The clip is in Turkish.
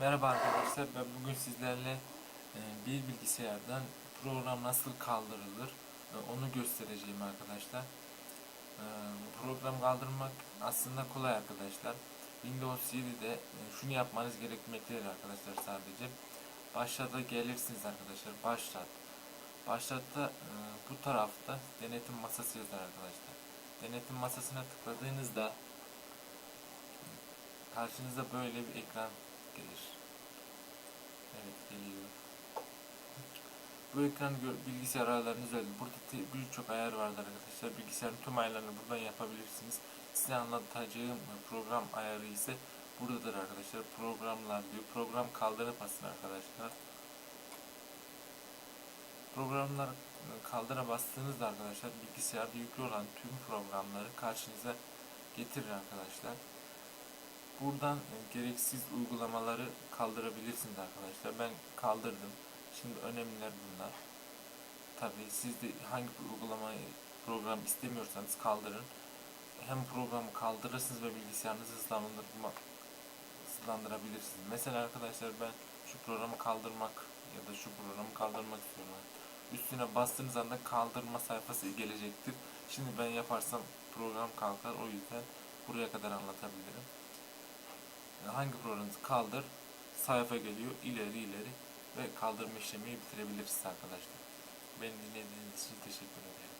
Merhaba arkadaşlar, ben bugün sizlerle e, bir bilgisayardan program nasıl kaldırılır e, onu göstereceğim arkadaşlar. E, Program kaldırmak aslında kolay arkadaşlar. Windows 7'de e, şunu yapmanız gerekmektedir arkadaşlar sadece. Başlata gelirsiniz arkadaşlar, başlat. Başlatta bu tarafta denetim masası yazar arkadaşlar. Denetim masasına tıkladığınızda karşınıza böyle bir ekran gelir. Evet geliyor. Bu ekran bilgisayar ayarlarınız öyle. Burada birçok ayar vardır arkadaşlar. Bilgisayarın tüm ayarlarını buradan yapabilirsiniz. Size anlatacağım program ayarı ise buradadır arkadaşlar. Programlar diyor. Program kaldırıp basın arkadaşlar. Programlar kaldıra bastığınızda arkadaşlar bilgisayarda yüklü olan tüm programları karşınıza getirir arkadaşlar. Buradan e, gereksiz uygulamaları kaldırabilirsiniz arkadaşlar. Ben kaldırdım. Şimdi önemliler bunlar. Tabi siz de hangi uygulamayı program istemiyorsanız kaldırın. Hem programı kaldırırsınız ve bilgisayarınızı hızlandırma, hızlandırabilirsiniz. Mesela arkadaşlar ben şu programı kaldırmak ya da şu programı kaldırmak istiyorum. Üstüne bastığınız anda kaldırma sayfası gelecektir. Şimdi ben yaparsam program kalkar. O yüzden buraya kadar anlatabilirim. Yani hangi programınızı kaldır, sayfa geliyor, ileri ileri ve kaldırma işlemini bitirebilirsiniz arkadaşlar. Beni dinlediğiniz için teşekkür ederim.